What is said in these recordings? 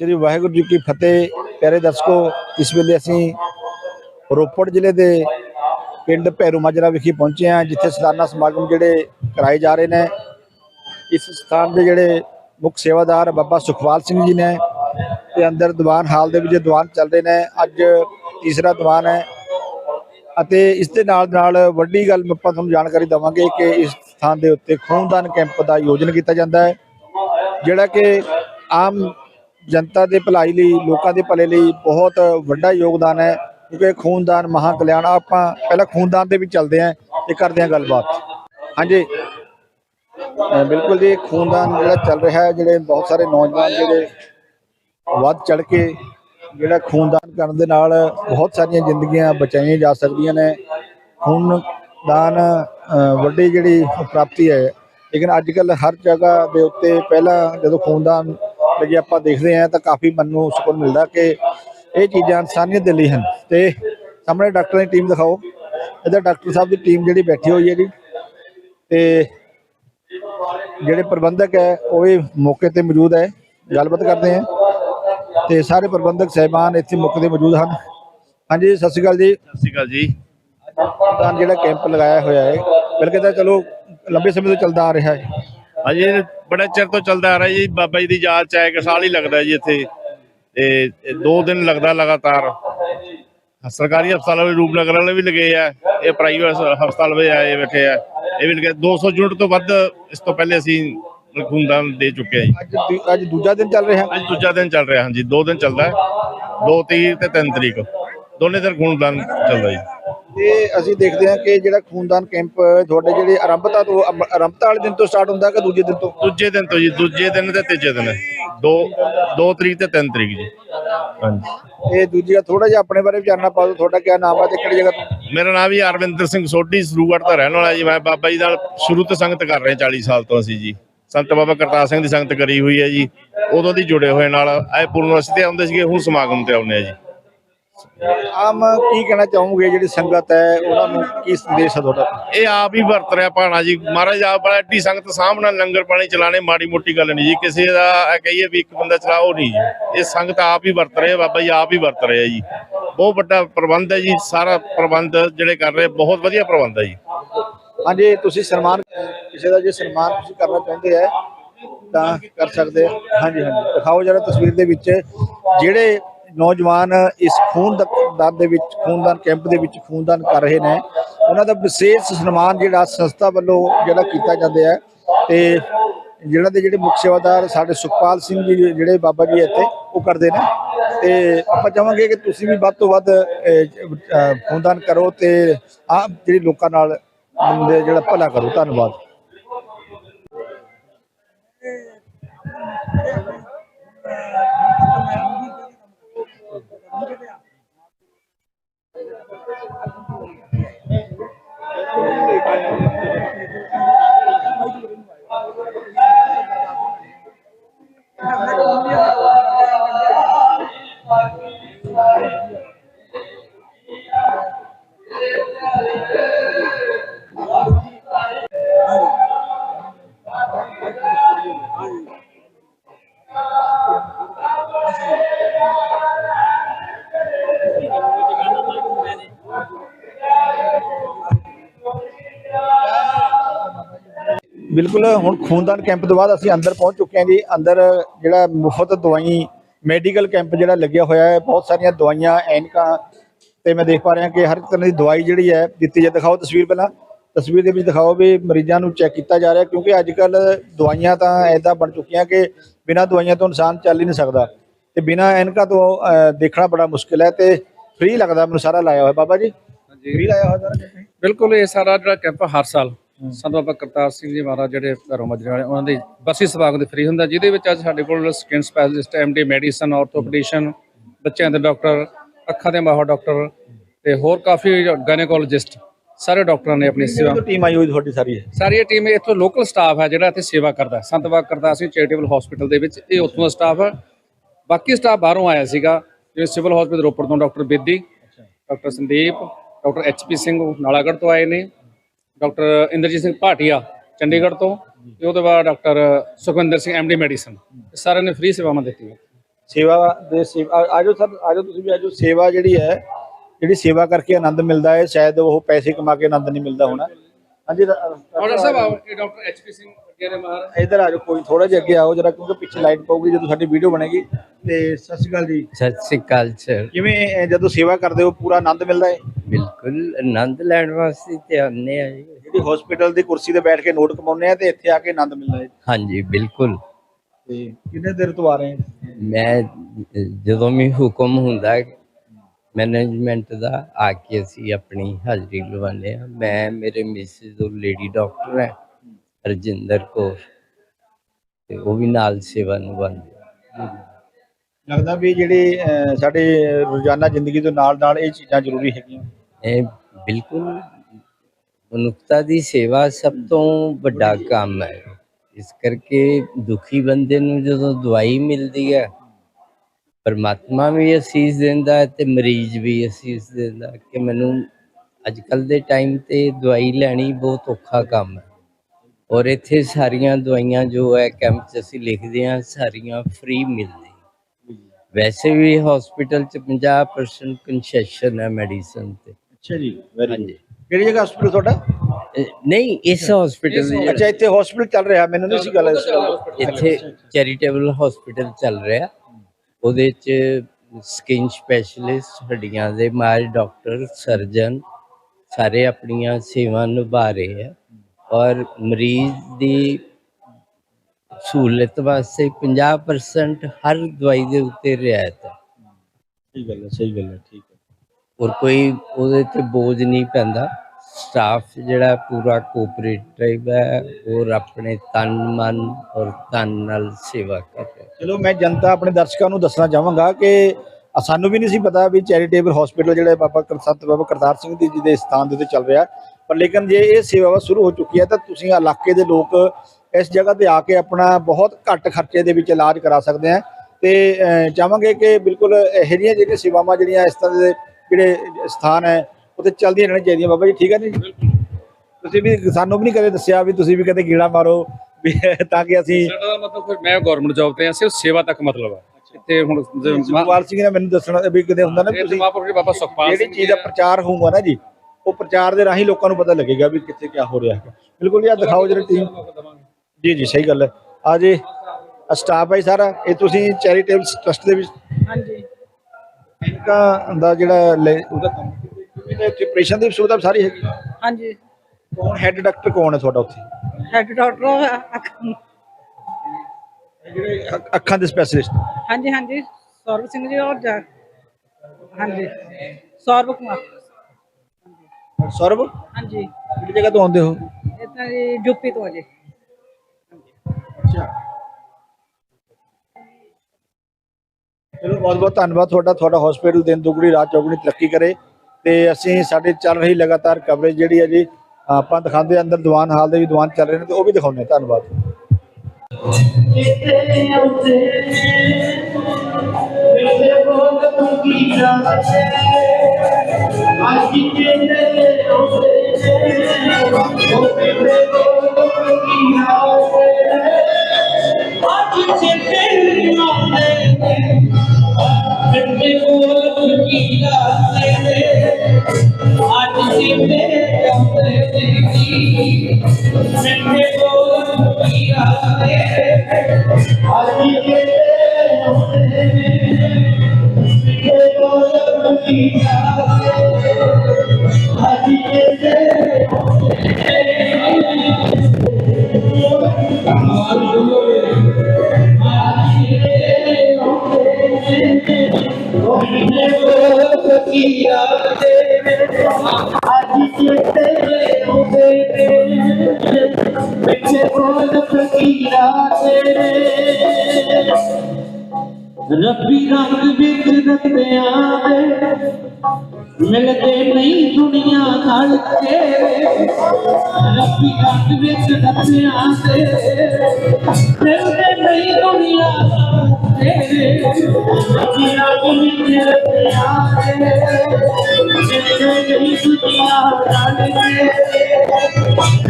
ਸ੍ਰੀ ਵਾਹਿਗੁਰੂ ਜੀ ਕੀ ਫਤਿਹ। ਪਿਆਰੇ ਦਰਸ਼ਕੋ, ਇਸ ਵੇਲੇ ਅਸੀਂ ਰੋਪੜ ਜ਼ਿਲ੍ਹੇ ਦੇ ਪਿੰਡ ਭੈਰੂ ਮਾਜਰਾ ਵਿਖੇ ਪਹੁੰਚੇ ਹਾਂ, ਜਿੱਥੇ ਸਾਲਾਨਾ ਸਮਾਗਮ ਜਿਹੜੇ ਕਰਾਏ ਜਾ ਰਹੇ ਨੇ। ਇਸ ਸਥਾਨ ਦੇ ਜਿਹੜੇ ਮੁੱਖ ਸੇਵਾਦਾਰ ਬਾਬਾ ਸੁਖਵਾਲ ਸਿੰਘ ਜੀ ਨੇ ਤੇ ਅੰਦਰ ਦੀਵਾਨ ਹਾਲ ਦੇ ਵਿੱਚ ਦੀਵਾਨ ਚੱਲ ਰਹੇ ਨੇ। ਅੱਜ ਤੀਸਰਾ ਦੀਵਾਨ ਹੈ ਅਤੇ ਇਸ ਦੇ ਨਾਲ ਨਾਲ ਵੱਡੀ ਗੱਲ ਆਪਾਂ ਤੁਹਾਨੂੰ ਜਾਣਕਾਰੀ ਦਵਾਂਗੇ ਕਿ ਇਸ ਸਥਾਨ ਦੇ ਉੱਤੇ ਖੂਨਦਾਨ ਕੈਂਪ ਦਾ ਆਯੋਜਨ ਕੀਤਾ ਜਾਂਦਾ ਹੈ, ਜਿਹੜਾ ਕਿ ਆਮ ਜਨਤਾ ਦੇ ਭਲਾਈ ਲਈ, ਲੋਕਾਂ ਦੇ ਭਲੇ ਲਈ ਬਹੁਤ ਵੱਡਾ ਯੋਗਦਾਨ ਹੈ, ਕਿਉਂਕਿ ਖੂਨਦਾਨ ਮਹਾ ਕਲਿਆਣ ਆਪਾਂ ਪਹਿਲਾਂ ਖੂਨਦਾਨ ਦੇ ਵੀ ਚੱਲਦੇ ਹਾਂ ਤੇ ਕਰਦੇ ਹਾਂ ਗੱਲਬਾਤ। ਹਾਂਜੀ। ਬਿਲਕੁਲ ਜੀ, ਖੂਨਦਾਨ ਜਿਹੜਾ ਚੱਲ ਰਿਹਾ ਹੈ, ਜਿਹੜੇ ਬਹੁਤ ਸਾਰੇ ਨੌਜਵਾਨ ਜਿਹੜੇ ਵੱਧ ਚੜ ਕੇ ਜਿਹੜਾ ਖੂਨਦਾਨ ਕਰਨ ਦੇ ਨਾਲ ਬਹੁਤ ਸਾਰੀਆਂ ਜ਼ਿੰਦਗੀਆਂ ਬਚਾਈਆਂ ਜਾ ਸਕਦੀਆਂ ਨੇ। ਖੂਨਦਾਨ ਵੱਡੀ ਜਿਹੜੀ ਪ੍ਰਾਪਤੀ ਹੈ, ਲੇਕਿਨ ਅੱਜ ਕੱਲ ਹਰ ਜਗ੍ਹਾ ਦੇ ਉੱਤੇ ਪਹਿਲਾਂ ਜਦੋਂ ਖੂਨਦਾਨ ਲੱਗੇ ਆਪਾਂ ਦੇਖਦੇ ਹਾਂ ਤਾਂ ਕਾਫੀ ਮਨ ਨੂੰ ਸਕੂਨ ਮਿਲਦਾ ਕਿ ਇਹ ਚੀਜ਼ਾਂ ਇਨਸਾਨੀਅਤ ਦੇ ਲਈ ਹਨ। ਤੇ ਸਾਹਮਣੇ ਡਾਕਟਰਾਂ ਦੀ ਟੀਮ ਦਿਖਾਓ। ਇਹਦਾ ਡਾਕਟਰ ਸਾਹਿਬ ਦੀ ਟੀਮ ਜਿਹੜੀ ਬੈਠੀ ਹੋਈ ਹੈ ਜੀ ਤੇ ਜਿਹੜੇ ਪ੍ਰਬੰਧਕ ਹੈ ਉਹ ਵੀ ਮੌਕੇ ਤੇ ਮੌਜੂਦ ਹੈ। ਗੱਲਬਾਤ ਕਰਦੇ ਹਾਂ। ਤੇ ਸਾਰੇ ਪ੍ਰਬੰਧਕ ਸਹਿਬਾਨ ਇੱਥੇ ਮੌਕੇ ਤੇ ਮੌਜੂਦ ਹਨ। ਹਾਂਜੀ ਸਤਿ ਸ਼੍ਰੀ ਅਕਾਲ ਜੀ। ਸਤਿ ਸ਼੍ਰੀ ਅਕਾਲ ਜੀ। ਤਾਂ ਜਿਹੜਾ ਕੈਂਪ ਲਗਾਇਆ ਹੋਇਆ ਹੈ ਬਲਕਿ ਤਾਂ ਚਲੋ ਲੰਬੇ ਸਮੇਂ ਤੋਂ ਚੱਲਦਾ ਆ ਰਿਹਾ ਹੈ। ਇਹ ਬੜੇ ਚਿਰ ਤੋਂ ਚੱਲਦਾ ਆ ਰਿਹਾ ਜੀ ਬਾਬਾ ਜੀ ਦੀ ਯਾਦ ਚ ਇੱਕ ਸਾਲ ਹੀ ਲੱਗਦਾ ਜੀ ਇੱਥੇ। ਤੇ ਦੋ ਦਿਨ ਲੱਗਦਾ ਲਗਾਤਾਰ। ਸਰਕਾਰੀ ਹਸਪਤਾਲਾਂ ਵਿੱਚ ਰੂਪਨਗਰ ਵਾਲੇ ਵੀ ਲੱਗੇ ਆ। ਇਹ ਪ੍ਰਾਈਵੇਟ ਹਸਪਤਾਲ ਵੀ ਆਏ ਬੈਠੇ ਆ। ਇਹ ਵੀ ਲੱਗੇ 200 ਯੂਨਿਟ ਤੋਂ ਵੱਧ ਇਸ ਤੋਂ ਪਹਿਲੇ ਅਸੀਂ ਖੂਨਦਾਨ ਦੇ ਚੁੱਕੇ ਆ ਜੀ। ਅੱਜ ਅੱਜ ਦੂਜਾ ਦਿਨ ਚੱਲ ਰਿਹਾ? ਹੈ ਅੱਜ ਦੂਜਾ ਦਿਨ ਚੱਲ ਰਿਹਾ ਹਾਂਜੀ। ਦੋ ਦਿਨ ਚੱਲਦਾ ਹੈ। 2 ਤਰੀਕ ਤੇ 3 ਤਰੀਕ। ਦੋਨੇ ਦਿਨ ਖੂਨਦਾਨ ਚੱਲਦਾ ਜੀ। ਤੇ ਅਸੀਂ ਦੇਖਦੇ ਹਾਂ ਕਿ ਜਿਹੜਾ ਖੂਨਦਾਨ ਕੈਂਪ ਤੁਹਾਡੇ ਜਿਹੜੇ ਆਰੰਭਤਾ ਤੋਂ ਆਰੰਭਤਾ ਵਾਲੇ ਦਿਨ ਤੋਂ ਸਟਾਰਟ ਹੁੰਦਾ ਕਿ ਦੂਜੇ ਦਿਨ ਤੋਂ? ਦੂਜੇ ਦਿਨ ਤੋਂ ਜੀ ਦੂਜੇ ਦਿਨ ਤੇ ਤੀਜੇ ਦਿਨ। ਦੋ 2 ਤਰੀਕ ਤੇ 3 ਤਰੀਕ ਜੀ। ਹਾਂਜੀ। ਇਹ ਦੂਜੀ ਥੋੜਾ ਜਿਹਾ ਆਪਣੇ ਬਾਰੇ ਵੀ ਜਾਣਨਾ ਪਾਓ ਤੁਹਾਡਾ ਕੀ ਨਾਮ ਹੈ ਤੇ ਕਿਹੜੀ ਜਗ੍ਹਾ ਤੋਂ? ਮੇਰਾ ਨਾਮ ਵੀ ਅਰਵਿੰਦਰ ਸਿੰਘ ਸੋਢੀ ਸਰੂਗੜ੍ਹ ਦਾ ਰਹਿਣ ਵਾਲਾ ਜੀ। ਮੈਂ ਬਾਬਾ ਜੀ ਨਾਲ ਸ਼ੁਰੂ ਤੋਂ ਸੰਗਤ ਕਰ ਰਹੇ 40 ਸਾਲ ਤੋਂ ਅਸੀਂ ਜੀ। ਸੰਤ ਬਾਬਾ ਕਰਤਾਰ ਸਿੰਘ ਦੀ ਸੰਗਤ ਕਰੀ ਹੋਈ ਹੈ ਜੀ। ਉਦੋਂ ਦੀ ਜੁੜੇ ਹੋਏ ਨਾਲ ਇਹ ਪੂਰਨਵਾਸੀ ਤੇ ਆਉਂਦੇ ਸੀਗੇ ਹੁਣ ਸਮਾਗਮ ਤੇ ਆਉਂਦੇ ਆ ਜੀ। ਆਮ ਕੀ ਕਹਿਣਾ ਚਾਹੋਗੇ ਜਿਹੜੀ ਸੰਗਤ ਹੈ ਉਹਨਾਂ ਨੂੰ ਕੀ ਸੰਦੇਸ਼ ਹੈ ਤੁਹਾਡਾ? ਇਹ ਆਪ ਹੀ ਵਰਤ ਰਿਹਾ ਭਾਣਾ ਜੀ। ਮਹਾਰਾਜ ਆਪ ਬੜਾ ਐਡੀ ਸੰਗਤ ਸਾਹਮਣੇ ਲੰਗਰ ਪਾਣੀ ਚਲਾਣੇ ਮਾੜੀ ਮੋਟੀ ਗੱਲ ਨਹੀਂ ਜੀ। ਕਿਸੇ ਦਾ ਕਹੀਏ ਵੀ ਇੱਕ ਬੰਦਾ ਚਲਾਓ ਨਹੀਂ ਜੀ। ਇਹ ਸੰਗਤ ਆਪ ਹੀ ਵਰਤ ਰਹੇ ਬਾਬਾ ਜੀ ਆਪ ਹੀ ਵਰਤ ਰਹੇ ਆ ਜੀ। ਬਹੁਤ ਵੱਡਾ ਪ੍ਰਬੰਧ ਹੈ ਜੀ। ਸਾਰਾ ਪ੍ਰਬੰਧ ਜਿਹੜੇ ਕਰ ਰਹੇ ਬਹੁਤ ਵਧੀਆ ਪ੍ਰਬੰਧ ਹੈ ਜੀ। ਹਾਂਜੀ ਤੁਸੀਂ ਸਨਮਾਨ ਕਿਸੇ ਦਾ ਜੇ ਸਨਮਾਨ ਤੁਸੀਂ ਕਰਨਾ ਚਾਹੁੰਦੇ ਹੈ ਤਾਂ ਕਰ ਸਕਦੇ ਆ। ਹਾਂਜੀ ਹਾਂਜੀ। ਦਿਖਾਓ ਜਰਾ ਤਸਵੀਰ ਦੇ ਵਿੱਚ ਜਿਹੜੇ ਨੌਜਵਾਨ ਇਸ ਖੂਨਦਾਨ ਦੇ ਵਿੱਚ, ਖੂਨਦਾਨ ਕੈਂਪ ਦੇ ਵਿੱਚ ਖੂਨਦਾਨ ਕਰ ਰਹੇ ਨੇ। ਉਹਨਾਂ ਦਾ ਵਿਸ਼ੇਸ਼ ਸਨਮਾਨ ਜਿਹੜਾ ਸੰਸਥਾ ਵੱਲੋਂ ਜਿਹੜਾ ਕੀਤਾ ਜਾਂਦਾ ਹੈ ਤੇ ਜਿਹੜਾ ਦੇ ਜਿਹੜੇ ਮੁੱਖ ਸੇਵਾਦਾਰ ਸਾਡੇ ਸੁਖਪਾਲ ਸਿੰਘ ਜੀ, ਜਿਹੜੇ ਬਾਬਾ ਜੀ ਇੱਥੇ, ਉਹ ਕਰਦੇ ਨੇ। ਤੇ ਆਪਾਂ ਚਾਹਾਂਗੇ ਕਿ ਤੁਸੀਂ ਵੀ ਵੱਧ ਤੋਂ ਵੱਧ ਖੂਨਦਾਨ ਕਰੋ ਤੇ ਆ ਜਿਹੜੇ ਲੋਕਾਂ ਨਾਲ ਜਿਹੜਾ ਭਲਾ ਕਰੋ। ਧੰਨਵਾਦ। ਬਿਲਕੁਲ ਹੁਣ ਖੂਨਦਾਨ ਕੈਂਪ ਤੋਂ ਬਾਅਦ ਅਸੀਂ ਅੰਦਰ ਪਹੁੰਚ ਚੁੱਕੇ ਹਾਂ ਜੀ। ਅੰਦਰ ਜਿਹੜਾ ਮੁਫਤ ਦਵਾਈ ਮੈਡੀਕਲ ਕੈਂਪ ਜਿਹੜਾ ਲੱਗਿਆ ਹੋਇਆ ਹੈ ਬਹੁਤ ਸਾਰੀਆਂ ਦਵਾਈਆਂ ਐਨਕਾਂ ਤੇ ਮੈਂ ਦੇਖ ਪਾ ਰਿਹਾ ਕਿ ਹਰ ਇੱਕ ਤਰ੍ਹਾਂ ਦੀ ਦਵਾਈ ਜਿਹੜੀ ਹੈ ਦਿੱਤੀ ਜਾ ਦਿਖਾਓ ਤਸਵੀਰ ਪਹਿਲਾਂ। ਤਸਵੀਰ ਦੇ ਵਿੱਚ ਦਿਖਾਓ ਵੀ ਮਰੀਜ਼ਾਂ ਨੂੰ ਚੈੱਕ ਕੀਤਾ ਜਾ ਰਿਹਾ ਕਿਉਂਕਿ ਅੱਜ ਕੱਲ ਦਵਾਈਆਂ ਤਾਂ ਐਦਾਂ ਬਣ ਚੁੱਕੀਆਂ ਕਿ ਬਿਨਾਂ ਦਵਾਈਆਂ ਤੋਂ ਇਨਸਾਨ ਚੱਲ ਹੀ ਨਹੀਂ ਸਕਦਾ। ਤੇ ਬਿਨਾਂ ਐਨਕਾਂ ਤੋਂ ਦੇਖਣਾ ਬੜਾ ਮੁਸ਼ਕਿਲ ਹੈ ਤੇ ਫ੍ਰੀ ਲੱਗਦਾ ਮੈਨੂੰ ਸਾਰਾ ਲਾਇਆ ਹੋਇਆ। ਬਾਬਾ ਜੀ ਫ੍ਰੀ ਲਾਇਆ ਹੋਇਆ ਸਾਰਾ ਬਿਲਕੁਲ ਇਹ ਸਾਰਾ ਜਿਹੜਾ ਕੈਂਪ ਹਰ ਸਾਲ ਸੰਤ ਬਾਬਾ ਕਰਤਾਰ ਸਿੰਘ ਜੀ ਮਹਾਰਾਜ ਜਿਹੜੇ ਘਰੋਂ ਮਜਰੇ ਵਾਲੇ ਉਹਨਾਂ ਦੀ ਬਸੀ ਸਵਾਗਤ ਫ੍ਰੀ ਹੁੰਦਾ ਜਿਹਦੇ ਵਿੱਚ ਅੱਜ ਸਾਡੇ ਕੋਲ skin specialist MD medicine orthopedician ਬੱਚਿਆਂ ਦੇ ਡਾਕਟਰ ਅੱਖਾਂ ਦੇ ਮਾਹਰ ਡਾਕਟਰ ਤੇ ਹੋਰ ਕਾਫੀ ਗਾਇਨੋਕੋਲੋਜਿਸਟ ਸਾਰੇ ਡਾਕਟਰਾਂ ਨੇ ਆਪਣੀ ਸੇਵਾ। ਟੀਮ ਆਈ ਹੋਈ ਤੁਹਾਡੀ ਸਾਰੀ? ਹੈ ਸਾਰੀ ਇਹ ਟੀਮ ਇੱਥੋਂ ਲੋਕਲ ਸਟਾਫ ਹੈ ਜਿਹੜਾ ਇੱਥੇ ਸੇਵਾ ਕਰਦਾ। ਸੰਤ ਬਾਬਾ ਕਰਤਾਰ ਸਿੰਘ ਚੈਰੀਟੇਬਲ ਹਸਪੀਟਲ ਦੇ ਵਿੱਚ ਇਹ ਉੱਥੋਂ ਦਾ ਸਟਾਫ ਹੈ। ਬਾਕੀ ਸਟਾਫ ਬਾਹਰੋਂ ਆਇਆ ਸੀਗਾ ਜਿਵੇਂ ਸਿਵਲ ਹਸਪੀਟਲ ਰੋਪੜ ਤੋਂ doctor Bedi doctor Sandeep doctor HP Singh Nalagarh ਤੋਂ ਆਏ ਨੇ। ਡਾਕਟਰ ਇੰਦਰਜੀਤ ਸਿੰਘ ਭਾਟੀਆ ਚੰਡੀਗੜ੍ਹ ਤੋਂ ਤੇ ਉਹਦੇ ਬਾਅਦ doctor Sukhwinder Singh MD medicine. ਸਾਰਿਆਂ ਨੇ ਫ੍ਰੀ ਸੇਵਾਵਾਂ ਦਿੱਤੀਆਂ। ਸੇਵਾ ਦੇ ਸੇਵਾ ਆਜੋ ਸਰ, ਆਜੋ ਤੁਸੀਂ ਵੀ ਆਜੋ। ਸੇਵਾ ਜਿਹੜੀ ਹੈ, ਜਿਹੜੀ ਸੇਵਾ ਕਰਕੇ ਆਨੰਦ ਮਿਲਦਾ ਹੈ, ਸ਼ਾਇਦ ਉਹ ਪੈਸੇ ਕਮਾ ਕੇ ਆਨੰਦ ਨਹੀਂ ਮਿਲਦਾ ਹੋਣਾ। ਹਾਂਜੀ ਡਾਕਟਰ ਸਾਹਿਬ ਆਓ ਇਹ ਡਾਕਟਰ ਐਚਪੀ ਸਿੰਘ ਵਗੈਰੇ ਮਹਾਰਾਜ। ਇਧਰ ਆਜੋ ਕੋਈ ਥੋੜਾ ਜਿਹਾ ਅੱਗੇ ਆਓ ਜਰਾ ਕਿਉਂਕਿ ਪਿੱਛੇ ਲਾਈਟ ਪਊਗੀ ਜਦੋਂ ਸਾਡੀ ਵੀਡੀਓ ਬਣੇਗੀ। ਤੇ ਸਤਿ ਸ਼੍ਰੀ ਅਕਾਲ ਜੀ। ਸਤਿ ਸ੍ਰੀ ਅਕਾਲ ਸਰ। ਕਿਵੇਂ ਅਹ, ਜਦੋਂ ਸੇਵਾ ਕਰਦੇ ਹੋ ਪੂਰਾ ਆਨੰਦ ਮਿਲਦਾ ਹੈ? ਬਿਲਕੁਲ ਆਨੰਦ ਲੈਣ ਵਾਸਤੇ ਤੇ ਆਉਂਦੇ ਆ ਜੀ। ਜਿਹੜੀ ਹਸਪੀਟਲ ਦੀ ਕੁਰਸੀ ਤੇ ਬੈਠ ਕੇ ਨੋਟ ਕਮਾਉਂਦੇ ਆ ਤੇ ਇੱਥੇ ਆ ਕੇ ਆਨੰਦ ਮਿਲਦਾ ਹੈ। ਹਾਂਜੀ ਬਿਲਕੁਲ। ਤੇ ਕਿੰਨੇ ਦਿਨ ਤੋਂ ਆ ਰਹੇ ਹੋ? ਮੈਂ ਜਦੋਂ ਵੀ ਹੁਕਮ ਹੁੰਦਾ ਮੈਨੇਜਮੈਂਟ ਦਾ ਆ ਕੇ ਅਸੀਂ ਆਪਣੀ ਹਾਜ਼ਰੀ ਲਵਾਉਂਦੇ ਆ ਮੈਂ ਮੇਰੇ ਮਿਸਿਸ ਉਹ ਲੇਡੀ ਡਾਕਟਰ ਹੈ ਰਜਿੰਦਰ ਕੌਰ। ਤੇ ਉਹ ਵੀ ਨਾਲ ਸੇਵਾ ਨਿਭਾਉਂਦੇ ਆ। ਲੱਗਦਾ ਵੀ ਜਿਹੜੇ ਸਾਡੇ ਰੋਜ਼ਾਨਾ ਜ਼ਿੰਦਗੀ ਦੇ ਨਾਲ ਨਾਲ ਇਹ ਚੀਜ਼ਾਂ ਜ਼ਰੂਰੀ ਹੈਗੀਆਂ। ਇਹ ਬਿਲਕੁਲ ਮਨੁੱਖਤਾ ਦੀ ਸੇਵਾ ਸਭ ਤੋਂ ਵੱਡਾ ਕੰਮ ਹੈ। ਇਸ ਕਰਕੇ ਦੁਖੀ ਬੰਦੇ ਨੂੰ ਜਦੋਂ ਦਵਾਈ ਮਿਲਦੀ ਹੈ ਪਰਮਾਤਮਾ ਵੀ ਅਸੀਸ ਦਿੰਦਾ ਹੈ ਤੇ ਮਰੀਜ਼ ਵੀ ਅਸੀਸ ਦਿੰਦਾ ਕਿ ਮੈਨੂੰ ਅੱਜ ਕੱਲ ਦੇ ਟਾਈਮ ਤੇ ਦਵਾਈ ਲੈਣੀ ਬਹੁਤ ਔਖਾ ਕੰਮ ਹੈ। ਔਰ ਇੱਥੇ ਸਾਰੀਆਂ ਦਵਾਈਆਂ ਜੋ ਹੈ ਕੈਂਪ 'ਚ ਅਸੀਂ ਲਿਖਦੇ ਹਾਂ ਸਾਰੀਆਂ ਫ੍ਰੀ ਮਿਲਦੀਆਂ ਵੈਸੇ ਵੀ ਹਸਪੀਟਲ 'ਚ 50% ਕੰਸੈਸ਼ਨ ਹੈ ਮੈਡੀਸਨ ਤੇ। ਅੱਛਾ ਜੀ ਵੈਰੀ ਕਿਹੜੀ ਜਗ੍ਹਾ ਹਸਪੀਟਲ ਤੁਹਾਡਾ? ਨਹੀਂ ਇਸ ਹਸਪੀਟਲ ਦੀ ਅੱਛਾ ਇੱਥੇ ਹਸਪੀਟਲ ਚੱਲ ਰਿਹਾ ਮੈਨੂੰ ਨਹੀਂ ਸੀ ਗੱਲ ਇਸ ਇੱਥੇ ਚੈਰੀਟੇਬਲ ਹਸਪੀਟਲ ਚੱਲ ਰਿਹਾ। ਉਹਦੇ ਚ ਸਕਿਨ ਸਪੈਸ਼ਲਿਸਟ ਹੱਡੀਆਂ ਦੇ ਮਾਹਿਰ ਡਾਕਟਰ ਸਰਜਨ ਸਾਰੇ ਆਪਣੀਆਂ ਸੇਵਾ ਨਿਭਾ ਰਹੇ ਆ। ਔਰ ਮਰੀਜ਼ ਦੀ ਸਹੂਲਤ ਵਾਸਤੇ 50% ਹਰ ਦਵਾਈ ਦੇ ਉੱਤੇ ਰਿਆਇਤ ਹੈ ਸਹੀ ਗੱਲ ਹੈ ਸਹੀ ਗੱਲ ਹੈ ਠੀਕ ਹੈ। ਔਰ ਕੋਈ ਉਹਦੇ ਤੇ ਬੋਝ ਨਹੀਂ ਪੈਂਦਾ। ਸਟਾਫ ਜਿਹੜਾ ਪੂਰਾ ਕੋਆਪਰੇਟਿਵ ਹੈ ਔਰ ਆਪਣੇ ਤਨ ਮਨ ਔਰ ਤਨ ਨਾਲ ਸੇਵਾ ਕਰ ਰਿਹਾ। ਚਲੋ ਮੈਂ ਜਨਤਾ ਆਪਣੇ ਦਰਸ਼ਕਾਂ ਨੂੰ ਦੱਸਣਾ ਚਾਹਾਂਗਾ ਕਿ ਸਾਨੂੰ ਵੀ ਨਹੀਂ ਸੀ ਪਤਾ ਵੀ ਚੈਰੀਟੇਬਲ ਹਸਪੀਟਲ ਜਿਹੜਾ ਬਾਬਾ ਕਰਸਤ ਬਾਬਾ ਕਰਤਾਰ ਸਿੰਘ ਜੀ ਦੇ ਸਥਾਨ ਦੇ ਉੱਤੇ ਚੱਲ ਰਿਹਾ। ਪਰ ਲੇਕਿਨ ਜੇ ਇਹ ਸੇਵਾ ਸ਼ੁਰੂ ਹੋ ਚੁੱਕੀ ਹੈ ਤਾਂ ਤੁਸੀਂ ਇਲਾਕੇ ਦੇ ਲੋਕ ਇਸ ਜਗ੍ਹਾ ਤੇ ਆ ਕੇ ਆਪਣਾ ਬਹੁਤ ਘੱਟ ਖਰਚੇ ਦੇ ਵਿੱਚ ਇਲਾਜ ਕਰਾ ਸਕਦੇ ਆ। ਤੇ ਅ, ਚਾਹਾਂਗੇ ਕਿ ਬਿਲਕੁਲ ਇਹੋ ਜਿਹੀਆਂ ਜਿਹੜੀਆਂ ਸੇਵਾਵਾਂ ਜਿਹੜੀਆਂ ਇਸ ਤਰ੍ਹਾਂ ਦੇ ਜਿਹੜੇ ਸਥਾਨ ਹੈ ਉੱਥੇ ਚੱਲਦੀਆਂ ਰਹਿਣੀਆਂ ਚਾਹੀਦੀਆਂ। ਬਾਬਾ ਜੀ ਠੀਕ ਹੈ ਨੀ ਤੁਸੀਂ ਵੀ ਸਾਨੂੰ ਵੀ ਨਹੀਂ ਕਦੇ ਦੱਸਿਆ ਵੀ ਤੁਸੀਂ ਵੀ ਕਦੇ ਕੀੜਾ ਮਾਰੋ ਵੀ ਤਾਂ ਕਿ ਅਸੀਂ ਸਾਡਾ ਦਾ ਮਤਲਬ ਫਿਰ ਮੈਂ ਗਵਰਨਮੈਂਟ ਜੌਬ ਤੇ ਆ ਸਿਰਫ ਸੇਵਾ ਤੱਕ ਮਤਲਬ ਹੈ ਤੇ ਹੁਣ ਜ- ਸੁਖਪਾਲ ਸਿੰਘ ਨੇ ਮੈਨੂੰ ਦੱਸਣਾ ਵੀ ਕਿਤੇ ਹੁੰਦਾ ਨਾ ਤੁਸੀਂ ਮਹਾਂਪੁਰਖ ਜੀ ਬਾਬਾ ਸੁਖਪਾਲ ਜਿਹੜੀ ਚੀਜ਼ ਦਾ ਪ੍ਰਚਾਰ ਹੋਊਗਾ ਨਾ ਜੀ ਉਹ ਪ੍ਰਚਾਰ ਦੇ ਰਾਹੀਂ ਲੋਕਾਂ ਨੂੰ ਪਤਾ ਲੱਗੇਗਾ ਵੀ ਕਿੱਥੇ ਕੀ ਹੋ ਰਿਹਾ ਹੈ ਬਿਲਕੁਲ ਯਾਰ ਦਿਖਾਓ ਜਿਹੜੀ ਟੀਮ ਜੀ ਜੀ ਸਹੀ ਗੱਲ ਹੈ। ਆ ਜੀ ਸਟਾਫ ਹੈ ਸਾਰਾ। ਇਹ ਤੁਸੀਂ ਚੈਰੀਟੇਬਲ ਟਰਸਟ ਦੇ ਵਿੱਚ ਹਾਂਜੀ। ਇਨਕਾ ਦਾ ਜਿਹੜਾ ਉਹਦਾ ਕੰਮ ਇਹਦੇ ਉੱਤੇ ਆਪਰੇਸ਼ਨ ਦੀ ਸੁਵਿਧਾ ਵੀ ਸਾਰੀ ਹੈਗੀ। ਹਾਂਜੀ। ਕੌਣ ਹੈਡ ਡਾਕਟਰ ਕੌਣ ਹੈ ਤੁਹਾਡਾ ਉੱਥੇ? ਹੈਡ ਡਾਕਟਰ ਅੱਖ- ਜਿਹੜੇ ਅੱਖ- ਅੱਖਾਂ ਦੇ ਸਪੈਸ਼ਲਿਸਟ ਹਾਂਜੀ ਹਾਂਜੀ। ਸੌਰਵ ਸਿੰਘ ਜੀ ਔਰ ਜਾ ਹਾਂਜੀ। ਸੌਰਵ ਕੁਮਾਰ। ਸੌਰਵ? ਹਾਂਜੀ। ਕਿਹੜੀ ਜਗ੍ਹਾ ਤੋਂ ਆਉਂਦੇ ਹੋ? ਇਹ ਤਾਂ ਜੀ ਯੂਪੀ ਤੋਂ ਆ ਜੀ। ਚਲੋ ਬਹੁਤ ਬਹੁਤ ਧੰਨਵਾਦ ਤੁਹਾਡਾ। ਤੁਹਾਡਾ ਹਸਪੀਟਲ ਦਿਨ ਦੁਗਣੀ ਰਾਤ ਚੌਗਣੀ ਤਰੱਕੀ ਕਰੇ। ਤੇ ਅਸੀਂ ਸਾਡੇ ਚੱਲ ਰਹੀ ਲਗਾਤਾਰ ਕਵਰੇਜ ਜਿਹੜੀ ਹੈ ਜੀ ਆਪਾਂ ਦਿਖਾਉਂਦੇ ਹਾਂ, ਅੰਦਰ ਦੀਵਾਨ ਹਾਲ ਦੇ ਵੀ ਦੀਵਾਨ ਚੱਲ ਰਹੇ ਨੇ ਤੇ ਉਹ ਵੀ ਦਿਖਾਉਂਦੇ ਧੰਨਵਾਦ। नन्हे को भूमिया दे आदि के नन्हे नन्हे को भूमिया दे आदि के Yeah. ਹਾਂ। ਧੰਨਵਾਦ ਰੱਬੀ ਰੰਗ ਵਿੱਚ ਰਤਿਆਂ ਦੇ ਮਿਲਦੇ ਨਹੀਂ ਦੁਨੀਆ ਨਾਲ ਤੇਰੇ। ਰੱਬੀ ਰੰਗ ਵਿੱਚ ਰਤਿਆਂ ਦੇ ਮਿਲਦੇ ਨਹੀਂ ਦੁਨੀਆ ਨਾਲ ਤੇਰੇ। ਰੱਬੀ ਰੰਗ ਵਿੱਚ ਰਤਿਆਂ ਦੇ ਮਿਲਦੇ ਨਹੀਂ ਦੁਨੀਆ ਨਾਲ ਤੇਰੇ।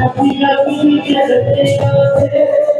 ਰੱਬੀ ਰੰਗ ਵਿੱਚ ਰਤਿਆਂ ਦੇ